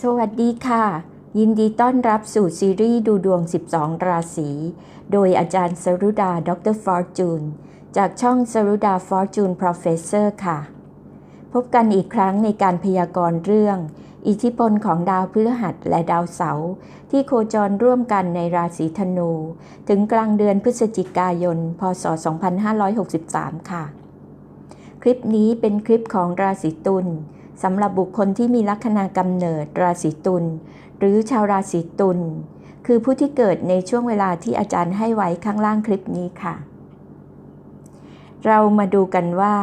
สวัสดีค่ะ ยินดีต้อนรับสู่ซีรีส์ดูดวง 12 ราศี โดยอาจารย์สรุดา ดรฟอร์จูน จากช่องสรุดาฟอร์จูน Professor ค่ะ พบกันอีกครั้งในการพยากรณ์เรื่อง อิทธิพลของดาวพฤหัสและดาวเสาร์ที่โคจรร่วมกันในราศีธนู ถึงกลางเดือนพฤศจิกายน พศ 2563 ค่ะ คลิปนี้เป็นคลิปของราศีตุล สำหรับบุคคลที่มีลัคนากำเนิดราศีตุลหรือชาวราศีตุลคือผู้ที่เกิดในช่วงเวลาที่อาจารย์ให้ไว้ข้างล่างคลิปนี้ค่ะ เรามาดูกันว่า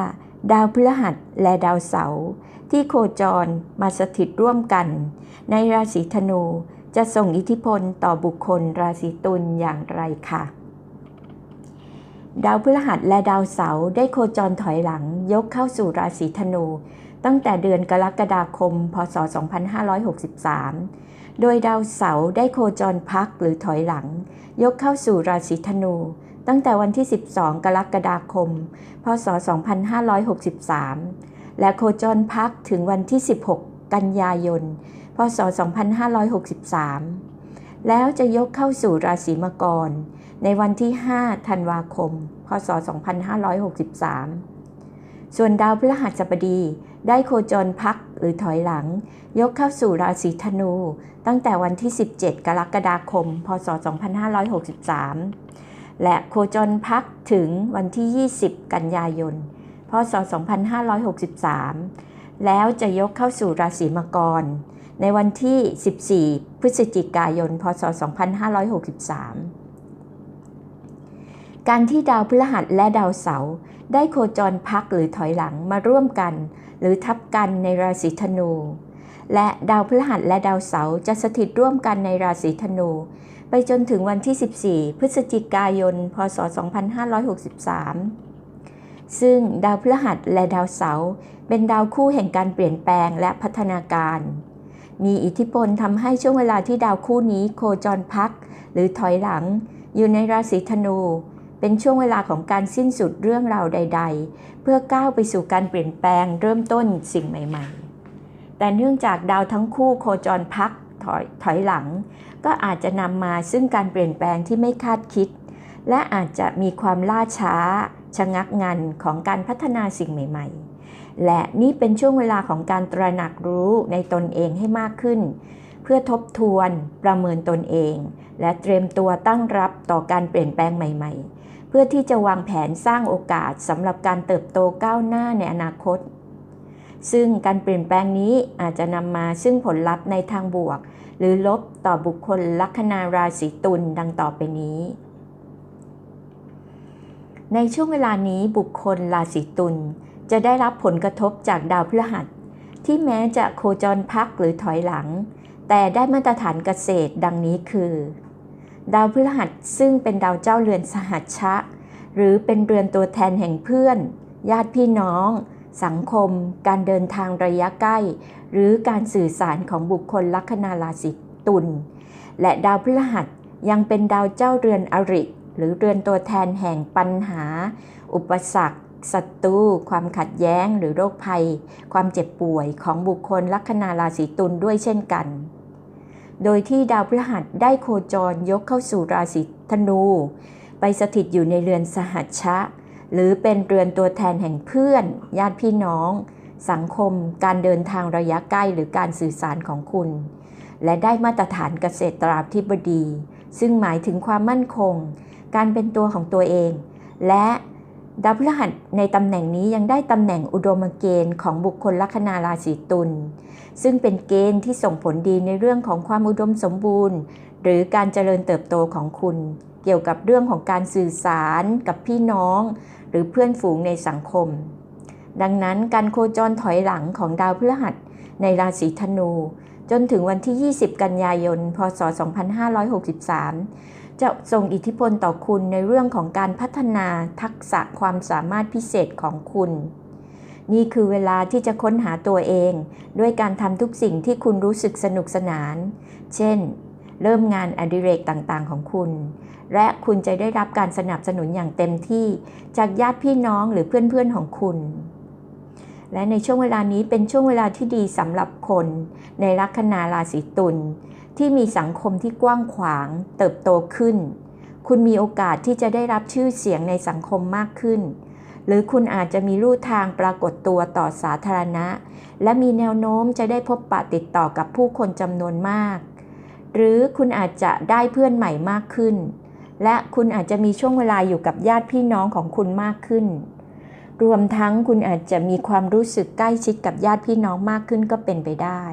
ดาวพฤหัสและดาวเสาร์ที่โคจรมาสถิตร่วมกัน ในราศีธนูจะส่งอิทธิพลต่อบุคคลราศีตุลอย่างไรค่ะ ดาวพฤหัสและดาวเสาร์ได้โคจรถอยหลังยกเข้าสู่ราศีธนู ตั้งแต่เดือนกรกฎาคม พศ 2563 โดยดาวเสาร์ได้โคจรพักหรือถอยหลัง ยกเข้าสู่ราศีธนู ตั้งแต่วันที่ 12 กรกฎาคม พศ 2563 และโคจรพักถึงวันที่ 16 กันยายน พศ 2563 แล้วจะยกเข้าสู่ราศีมังกรในวันที่ 5 ธันวาคม พศ 2563 ส่วนดาวพฤหัสบดีได้โคจรพักหรือถอยหลัง ยกเข้าสู่ราศีธนู ตั้งแต่วันที่ 17 กรกฎาคม พศ 2563 และโคจรพักถึงวันที่ 20 กันยายน พศ 2563 แล้วจะยกเข้าสู่ราศีมังกร ในวันที่ 14 พฤศจิกายน พศ 2563 การที่ดาวพฤหัสและดาวเสาร์ได้โคจรพักหรือถอยหลังมาร่วมกัน หรือทับกันในราศีธนู และดาวพฤหัสและดาวเสาร์จะสถิตร่วมกันในราศีธนู ไปจนถึงวันที่ 14 พฤศจิกายน พศ 2563 ซึ่งดาวพฤหัสและดาวเสาร์เป็นดาวคู่แห่งการเปลี่ยนแปลงและพัฒนาการ มีอิทธิพลทำให้ช่วงเวลาที่ดาวคู่นี้โคจรพัก หรือถอยหลัง อยู่ในราศีธนู เป็นช่วงเวลาของการสิ้นสุดเรื่องราวใด ๆ เพื่อก้าวไปสู่การเปลี่ยนแปลงเริ่มต้นสิ่งใหม่ ๆ แต่เนื่องจากดาวทั้งคู่โคจรพักถอยถอยหลัง ก็อาจจะนำมาซึ่งการเปลี่ยนแปลงที่ไม่คาดคิด และอาจจะมีความล่าช้า ชะงักงันของการพัฒนาสิ่งใหม่ ๆ และนี่เป็นช่วงเวลาของการตระหนักรู้ในตนเองให้มากขึ้น เพื่อทบทวนประเมินตนเอง และเตรียมตัวตั้งรับต่อการเปลี่ยนแปลงใหม่ ๆ เพื่อที่จะวางแผนสร้างโอกาสสำหรับการเติบโตก้าวหน้าในอนาคต ซึ่งการเปลี่ยนแปลงนี้อาจจะนำมาซึ่งผลลัพธ์ในทางบวก หรือลบต่อบุคคลลัคนาราศีตุลดังต่อไปนี้ ในช่วงเวลานี้บุคคลราศีตุลจะได้รับผลกระทบจากดาวพฤหัส ที่แม้จะโคจรพักหรือถอยหลัง แต่ได้มาตรฐานเกษตรดังนี้คือ ดาวพฤหัสซึ่งเป็นดาวเจ้าเรือนสหัชชะ หรือเป็นเรือนตัวแทนแห่งเพื่อน ญาติพี่น้อง สังคม การเดินทางระยะใกล้ หรือการสื่อสารของบุคคลลัคนาราศีตุลและดาวพฤหัสยังเป็นดาวเจ้าเรือนอริ หรือเรือนตัวแทนแห่งปัญหา อุปสรรคศัตรูความขัดแย้งหรือโรคภัย ความเจ็บป่วยของบุคคลลัคนาราศีตุลด้วยเช่นกัน โดยที่ดาวพฤหัสได้โคจรยกเข้าสู่ราศีธนู ไปสถิตอยู่ในเรือนสหัชชะ หรือเป็นเรือนตัวแทนแห่งเพื่อน ญาติพี่น้อง สังคม การเดินทางระยะใกล้หรือการสื่อสารของคุณ และได้มาตรฐานเกษตราธิบดี ซึ่งหมายถึงความมั่นคง การเป็นตัวของตัวเอง และ ดาวพฤหัสในตำแหน่งนี้ยังได้ตำแหน่งอุดมเกณฑ์ของบุคคลลัคนาราศีตุล ซึ่งเป็นเกณฑ์ที่ส่งผลดีในเรื่องของความอุดมสมบูรณ์ หรือการเจริญเติบโตของคุณ เกี่ยวกับเรื่องของการสื่อสารกับพี่น้อง หรือเพื่อนฝูงในสังคม ดังนั้นการโคจรถอยหลังของดาวพฤหัสในราศีธนู จนถึงวันที่ 20 กันยายน พศ 2563 จะส่งอิทธิพลต่อคุณในเรื่องของการพัฒนาทักษะความสามารถพิเศษของคุณ นี่คือเวลาที่จะค้นหาตัวเอง ด้วยการทำทุกสิ่งที่คุณรู้สึกสนุกสนาน เช่น เริ่มงานอดิเรกต่างๆของคุณ และคุณจะได้รับการสนับสนุนอย่างเต็มที่ จากญาติพี่น้องหรือเพื่อนๆของคุณและในช่วงเวลานี้เป็นช่วงเวลาที่ดีสำหรับคน ในลัคนาราศีตุล ที่มีสังคมที่กว้างขวาง เติบโตขึ้น คุณมีโอกาสที่จะได้รับชื่อเสียงในสังคมมากขึ้น หรือคุณอาจจะมีรูทางปรากฏตัวต่อสาธารณะ และมีแนวโน้มจะได้พบปะติดต่อกับผู้คนจำนวนมาก หรือคุณอาจจะได้เพื่อนใหม่มากขึ้น และคุณอาจจะมีช่วงเวลาอยู่กับญาติพี่น้องของคุณมากขึ้น รวมทั้งคุณอาจจะมีความรู้สึกใกล้ชิดกับญาติพี่น้องมากขึ้นก็เป็นไปได้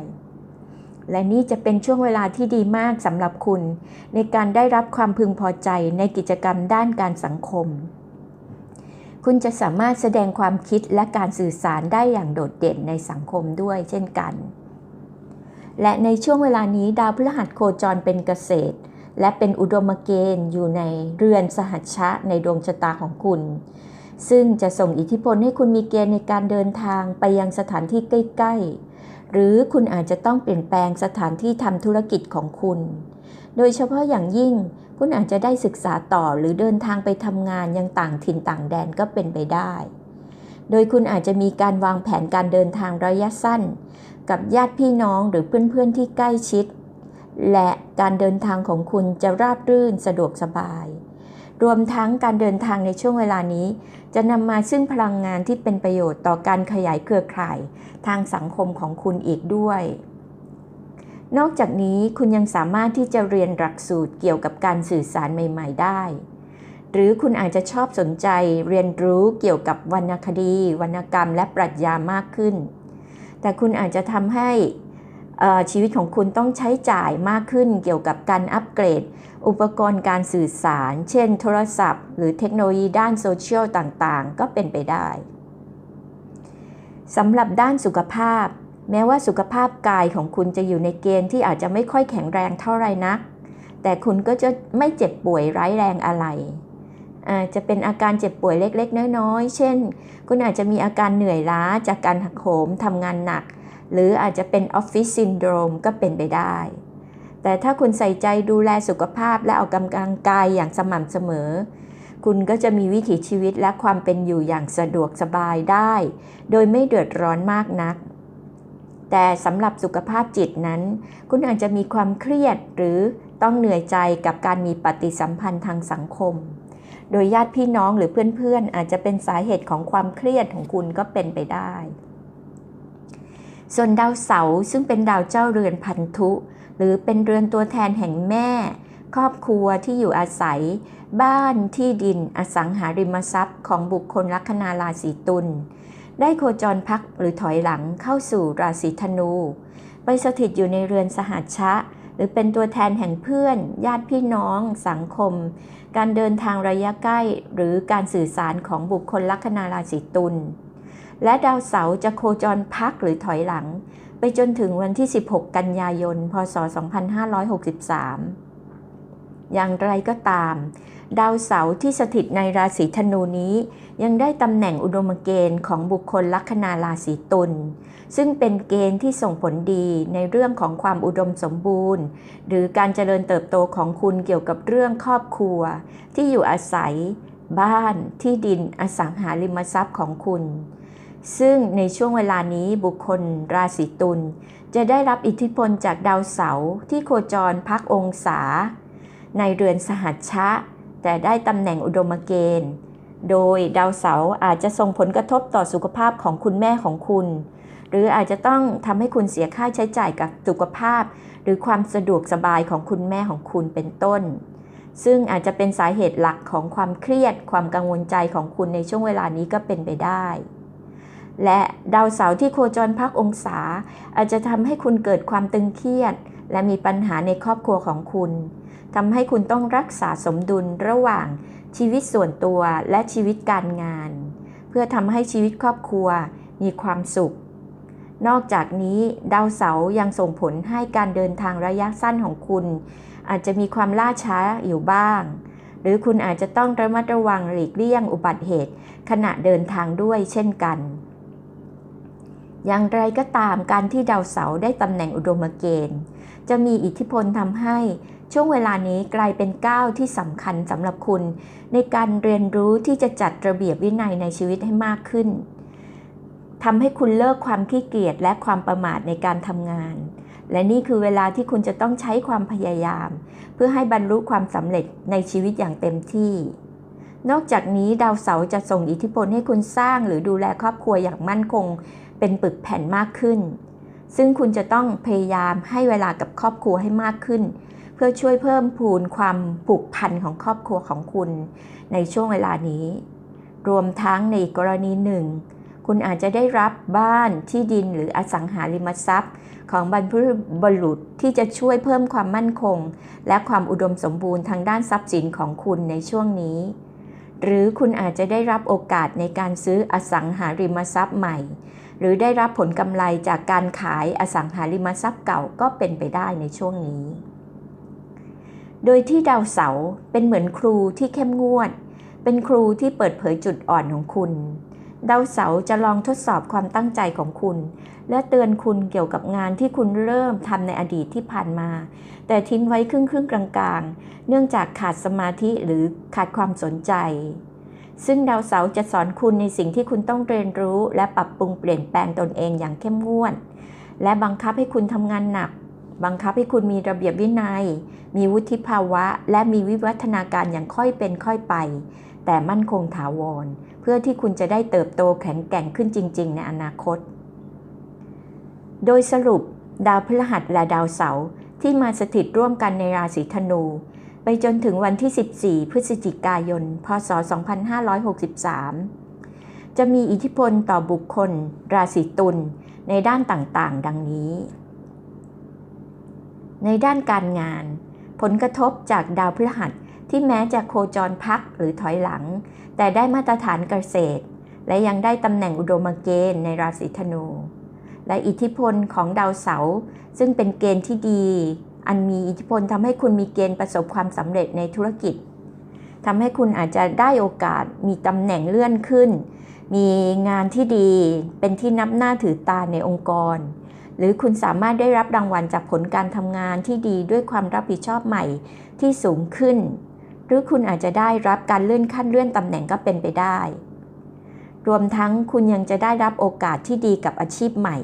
และนี่จะเป็นช่วงเวลาที่ดีมากสำหรับคุณ ในการได้รับความพึงพอใจในกิจกรรมด้านการสังคม คุณจะสามารถแสดงความคิดและการสื่อสารได้อย่างโดดเด่นในสังคมด้วยเช่นกัน และในช่วงเวลานี้ดาวพฤหัสโคจรเป็นเกษตร และเป็นอุดมเกณฑ์อยู่ในเรือนสหัชชะในดวงชะตาของคุณซึ่งจะส่งอิทธิพลให้คุณมีเกณฑ์ในการเดินทางไปยังสถานที่ใกล้ ๆ หรือคุณอาจจะต้องเปลี่ยนแปลงสถานที่ทำธุรกิจของคุณ โดยเฉพาะอย่างยิ่ง คุณอาจจะได้ศึกษาต่อหรือเดินทางไปทำงานยังต่างถิ่นต่างแดนก็เป็นไปได้ โดยคุณอาจจะมีการวางแผนการเดินทางระยะสั้น กับญาติพี่น้องหรือเพื่อนๆที่ใกล้ชิด และการเดินทางของคุณจะราบรื่นสะดวกสบาย รวมทั้งการเดินทางในช่วงเวลานี้ จะนำมาซึ่งพลังงานที่เป็นประโยชน์ต่อการขยายเครือข่าย ทางสังคมของคุณอีกด้วย นอกจากนี้คุณยังสามารถที่จะเรียนหลักสูตรเกี่ยวกับการสื่อสารใหม่ ๆ ได้ หรือคุณอาจจะชอบสนใจเรียนรู้เกี่ยวกับวรรณคดี วรรณกรรม และปรัชญามากขึ้น แต่คุณอาจจะทำให้ ชีวิตของคุณต้องใช้จ่ายมากขึ้นเกี่ยวกับการอัปเกรด อุปกรณ์การสื่อสาร เช่นโทรศัพท์ หรือเทคโนโลยีด้านโซเชียลต่างๆ ก็เป็นไปได้สำหรับด้านสุขภาพ แม้ว่าสุขภาพกายของคุณจะอยู่ในเกณฑ์ที่อาจจะไม่ค่อยแข็งแรงเท่าไรนัก แต่คุณก็จะไม่เจ็บป่วยร้ายแรงอะไรอาจจะเป็นอาการเจ็บป่วยเล็กๆ น้อยๆ เช่น คุณอาจจะมีอาการเหนื่อยล้าจากการหักโหมทำงานหนัก หรืออาจจะเป็นออฟฟิศซินโดรมก็เป็นไปได้ แต่ถ้าคุณใส่ใจดูแลสุขภาพและออกกำลังกายอย่างสม่ำเสมอ คุณก็จะมีวิถีชีวิตและความเป็นอยู่อย่างสะดวกสบายได้ โดยไม่เดือดร้อนมากนัก แต่สำหรับสุขภาพจิตนั้น คุณอาจจะมีความเครียดหรือต้องเหนื่อยใจกับการมีปฏิสัมพันธ์ทางสังคม โดยญาติพี่น้องหรือเพื่อนๆ อาจจะเป็นสาเหตุของความเครียดของคุณก็เป็นไปได้ ส่วนดาวเสาร์ซึ่งเป็นดาวเจ้าเรือนพันธุ หรือเป็นเรือนตัวแทนแห่งแม่ ครอบครัวที่อยู่อาศัย บ้านที่ดินอสังหาริมทรัพย์ของบุคคลลัคนาราศีตุลได้โคจรพักหรือถอยหลังเข้าสู่ราศีธนู ไปสถิตอยู่ในเรือนสหัชชะ หรือเป็นตัวแทนแห่งเพื่อน ญาติพี่น้อง สังคม การเดินทางระยะใกล้ หรือการสื่อสารของบุคคลลัคนาราศีตุล และดาวเสาร์จะโคจรพักหรือถอยหลัง ไปจนถึงวันที่ 16 กันยายน พศ 2563 อย่างไรก็ตาม ดาวเสาร์ที่สถิตในราศีธนูนี้ ยังได้ตำแหน่งอุดมเกณฑ์ของบุคคลลัคนาราศีตุลซึ่งเป็นเกณฑ์ที่ส่งผลดีในเรื่องของความอุดมสมบูรณ์ หรือการเจริญเติบโตของคุณเกี่ยวกับเรื่องครอบครัว ที่อยู่อาศัย บ้านที่ดินอสังหาริมทรัพย์ของคุณ ซึ่งในช่วงเวลานี้บุคคลราศีตุลจะได้รับอิทธิพลจากดาวเสาร์ที่โคจรพักองศา ในเรือนสหัชชะ แต่ได้ตำแหน่งอุดมเกณฑ์ โดยดาวเสาร์อาจจะส่งผลกระทบต่อสุขภาพของคุณแม่ของคุณ หรืออาจจะต้องทำให้คุณเสียค่าใช้จ่ายกับสุขภาพ หรือความสะดวกสบายของคุณแม่ของคุณเป็นต้น ซึ่งอาจจะเป็นสาเหตุหลักของความเครียด ความกังวลใจของคุณในช่วงเวลานี้ก็เป็นไปได้ และดาวเสาร์ที่โคจรพักองศา อาจจะทำให้คุณเกิดความตึงเครียด และมีปัญหาในครอบครัวของคุณทำให้คุณต้องรักษาสมดุลระหว่างชีวิตส่วนตัวและชีวิตการงาน เพื่อทำให้ชีวิตครอบครัวมีความสุข นอกจากนี้ดาวเสาร์ยังส่งผลให้การเดินทางระยะสั้นของคุณ อาจจะมีความล่าช้าอยู่บ้าง หรือคุณอาจจะต้องระมัดระวังหลีกเลี่ยงอุบัติเหตุขณะเดินทางด้วยเช่นกัน อย่างไรก็ตามการที่ดาวเสาร์ได้ตำแหน่งอุดมเกณฑ์ จะมีอิทธิพลทำให้ช่วงเวลานี้กลายเป็นก้าวที่สำคัญสำหรับคุณ ในการเรียนรู้ที่จะจัดระเบียบวินัยในชีวิตให้มากขึ้นทำให้คุณเลิกความขี้เกียจและความประมาทในการทำงาน และนี่คือเวลาที่คุณจะต้องใช้ความพยายาม เพื่อให้บรรลุความสำเร็จในชีวิตอย่างเต็มที่ นอกจากนี้ดาวเสาร์จะส่งอิทธิพลให้คุณสร้างหรือดูแลครอบครัวอย่างมั่นคง เป็นปึกแผ่นมากขึ้น ซึ่งคุณจะต้องพยายามให้เวลากับครอบครัวให้มากขึ้น เพื่อช่วยเพิ่มพูนความผูกพันของครอบครัวของคุณ ในช่วงเวลานี้ รวมทั้งในกกรณีหนึ่ง คุณอาจจะได้รับบ้านที่ดินหรืออสังหาริมทรัพย์ ของบรรพบุรุษที่จะช่วยเพิ่มความมั่นคง และความอุดมสมบูรณ์ทางด้านทรัพย์สินของคุณในช่วงนี้หรือคุณอาจจะได้รับโอกาสในการซื้ออสังหาริมทรัพย์ใหม่ หรือได้รับผลกำไรจากการขายอสังหาริมทรัพย์เก่าก็เป็นไปได้ในช่วงนี้ โดยที่ดาวเสาร์เป็นเหมือนครูที่เข้มงวด เป็นครูที่เปิดเผยจุดอ่อนของคุณ ดาวเสาร์จะลองทดสอบความตั้งใจของคุณ และเตือนคุณเกี่ยวกับงานที่คุณเริ่มทำในอดีตที่ผ่านมา แต่ทิ้งไว้ครึ่งครึ่งๆกลางๆ เนื่องจากขาดสมาธิหรือขาดความสนใจ ซึ่งดาวเสาร์จะสอนคุณในสิ่งที่คุณต้องเรียนรู้ และปรับปรุงเปลี่ยนแปลงตนเองอย่างเข้มงวด และบังคับให้คุณทำงานหนัก บังคับให้คุณมีระเบียบวินัย มีวุฒิภาวะ และมีวิวัฒนาการอย่างค่อยเป็นค่อยไป แต่มั่นคงถาวร เพื่อที่คุณจะได้เติบโตแข็งแกร่งขึ้นจริง ๆ ในอนาคต โดยสรุป ดาวพฤหัสและดาวเสาร์ที่มาสถิตร่วมกันในราศีธนู ไปจนถึงวันที่ 14 พฤศจิกายน พศ 2563 จะมีอิทธิพลต่อบุคคล ราศีตุลในด้านต่างๆ ดังนี้ ในด้านการงาน ผลกระทบจากดาวพฤหัสที่แม้จะโคจรพักหรือถอยหลัง แต่ได้มาตรฐานเกษตร และยังได้ตำแหน่งอุดมเกณฑ์ในราศีธนู และอิทธิพลของดาวเสาร์ซึ่งเป็นเกณฑ์ที่ดี อันมีอิทธิพลทำให้คุณมีเกณฑ์ประสบความสำเร็จในธุรกิจทำให้คุณอาจจะได้โอกาสมีตำแหน่งเลื่อนขึ้น มีงานที่ดีเป็นที่นับหน้าถือตาในองค์กร หรือคุณสามารถได้รับรางวัลจากผลการทำงานที่ดีด้วยความรับผิดชอบใหม่ที่สูงขึ้น หรือคุณอาจจะได้รับการเลื่อนขั้นเลื่อนตำแหน่งก็เป็นไปได้ รวมทั้งคุณยังจะได้รับโอกาสที่ดีกับอาชีพใหม่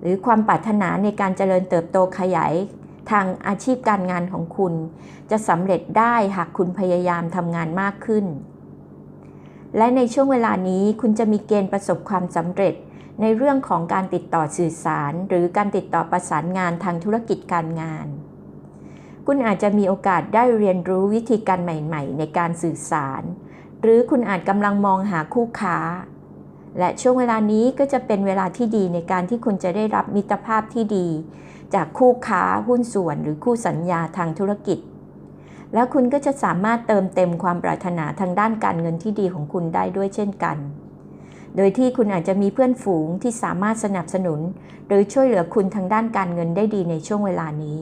หรือความปรารถนาในการเจริญเติบโตขยาย ทางอาชีพการงานของคุณ จะสำเร็จได้หากคุณพยายามทำงานมากขึ้น และในช่วงเวลานี้คุณจะมีเกณฑ์ประสบความสำเร็จในเรื่องของการติดต่อสื่อสาร หรือการติดต่อประสานงานทางธุรกิจการงาน คุณอาจจะมีโอกาสได้เรียนรู้วิธีการใหม่ ๆ ในการสื่อสาร หรือคุณอาจกำลังมองหาคู่ค้า และช่วงเวลานี้ก็จะเป็นเวลาที่ดีในการที่คุณจะได้รับมิตรภาพที่ดี จากคู่ค้าหุ้นส่วน หรือคู่สัญญาทางธุรกิจ แล้วคุณก็จะสามารถเติมเต็มความปรารถนาทางด้านการเงินที่ดีของคุณได้ด้วยเช่นกัน โดยที่คุณอาจจะมีเพื่อนฝูงที่สามารถสนับสนุน หรือช่วยเหลือคุณทางด้านการเงินได้ดีในช่วงเวลานี้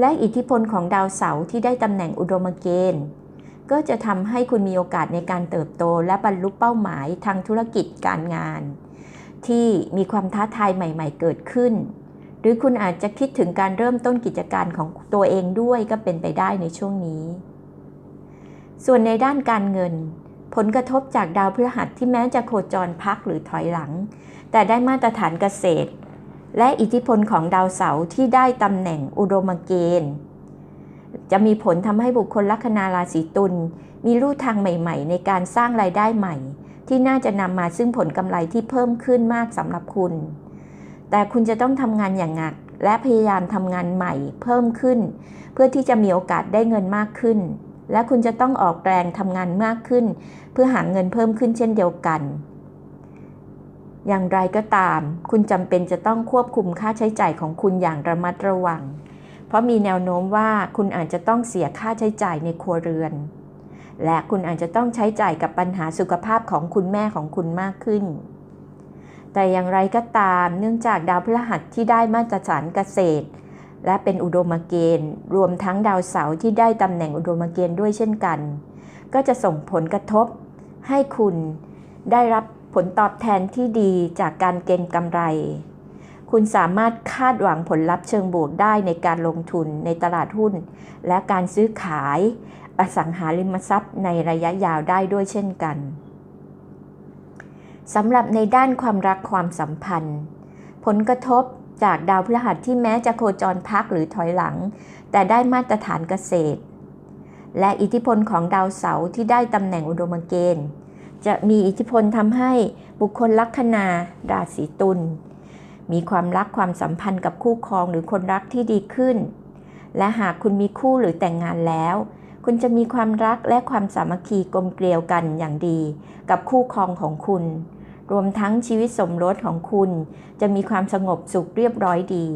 และอิทธิพลของดาวเสาร์ที่ได้ตำแหน่งอุดมเกณฑ์ ก็จะทำให้คุณมีโอกาสในการเติบโต และบรรลุเป้าหมายทางธุรกิจการงาน ที่มีความท้าทายใหม่ ๆ เกิดขึ้น หรือคุณอาจจะคิดถึงการเริ่มต้นกิจการของตัวเองด้วยก็เป็นไปได้ในช่วงนี้ ส่วนในด้านการเงิน ผลกระทบจากดาวพฤหัสที่แม้จะโคจรพักหรือถอยหลัง แต่ได้มาตรฐานเกษตร และอิทธิพลของดาวเสาร์ที่ได้ตำแหน่งอุดมเกณฑ์ จะมีผลทำให้บุคคลลัคนาราศีตุลมีลู่ทางใหม่ ๆ ในการสร้างรายได้ใหม่ ที่น่าจะนำมาซึ่งผลกำไรที่เพิ่มขึ้นมากสำหรับคุณ แต่คุณจะต้องทำงานอย่างหนัก และพยายามทำงานใหม่เพิ่มขึ้น เพื่อที่จะมีโอกาสได้เงินมากขึ้น และคุณจะต้องออกแรงทำงานมากขึ้น เพื่อหาเงินเพิ่มขึ้นเช่นเดียวกัน อย่างไรก็ตาม คุณจำเป็นจะต้องควบคุมค่าใช้จ่ายของคุณอย่างระมัดระวัง เพราะมีแนวโน้มว่าคุณอาจจะต้องเสียค่าใช้จ่ายในครัวเรือน และคุณอาจจะต้องใช้จ่ายกับปัญหาสุขภาพของคุณแม่ของคุณมากขึ้น แต่อย่างไรก็ตามเนื่องจากดาวพฤหัสที่ได้มาตรฐานเกษตร และเป็นอุดมเกณฑ์ รวมทั้งดาวเสาร์ที่ได้ตำแหน่งอุดมเกณฑ์ด้วยเช่นกัน ก็จะส่งผลกระทบ ให้คุณได้รับผลตอบแทนที่ดีจากการเก็งกำไร คุณสามารถคาดหวังผลลัพธ์เชิงบวกได้ในการลงทุนในตลาดหุ้น และการซื้อขายอสังหาริมทรัพย์ในระยะยาวได้ด้วยเช่นกันสำหรับในด้านความรักความสัมพันธ์ ผลกระทบจากดาวพฤหัสที่แม้จะโคจรพักหรือถอยหลัง แต่ได้มาตรฐานเกษตร และอิทธิพลของดาวเสาร์ที่ได้ตำแหน่งอุดมเกณฑ์ จะมีอิทธิพลทำให้บุคคลลัคนาราศีตุล มีความรักความสัมพันธ์กับคู่ครองหรือคนรักที่ดีขึ้น และหากคุณมีคู่หรือแต่งงานแล้ว คุณจะมีความรักและความสามัคคีกลมเกลียวกันอย่างดี กับคู่ครองของคุณ รวมทั้งชีวิตสมรสของคุณ จะมีความสงบสุขเรียบร้อยดี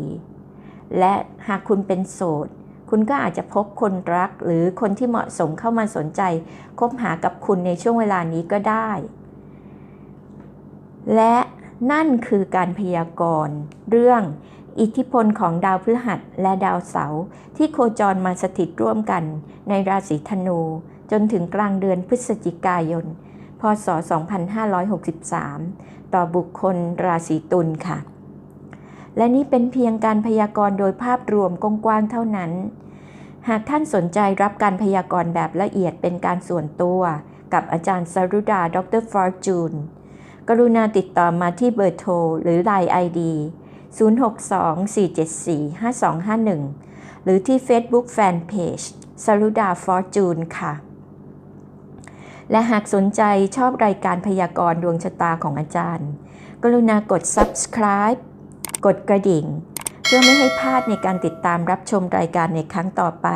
และหากคุณเป็นโสด คุณก็อาจจะพบคนรักหรือคนที่เหมาะสมเข้ามาสนใจ คบหากับคุณในช่วงเวลานี้ก็ได้ และ นั่นคือการพยากรณ์เรื่องอิทธิพลของดาวพฤหัสและดาวเสาร์ที่โคจรมาสถิตร่วมกันในราศีธนู จนถึงกลางเดือนพฤศจิกายน พศ 2563 ต่อบุคคลราศีตุลค่ะ และนี่เป็นเพียงการพยากรณ์โดยภาพรวมกว้างๆเท่านั้น หากท่านสนใจรับการพยากรณ์แบบละเอียดเป็นการส่วนตัว กับอาจารย์สรุดา ดรฟอร์จูน กรุณาติดต่อมาที่เบอร์โทร หรือ Line ID 062-474-5251 หรือที่ Facebook Fanpage สรุดาฟอร์จูนค่ะ และหากสนใจชอบรายการพยากรณ์ดวงชะตาของอาจารย์ กรุณากด subscribe กดกระดิ่ง เพื่อไม่ให้พลาดในการติดตามรับชมรายการในครั้งต่อไป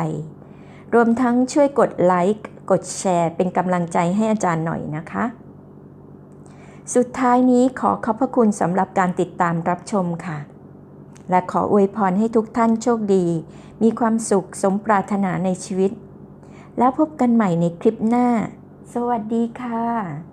รวมทั้งช่วยกดไลค์ กดแชร์เป็นกำลังใจให้อาจารย์หน่อยนะคะ สุดท้ายนี้ขอขอบพระคุณสำหรับการติดตามรับชมค่ะ และขออวยพรให้ทุกท่านโชคดี มีความสุขสมปรารถนาในชีวิต แล้วพบกันใหม่ในคลิปหน้า สวัสดีค่ะ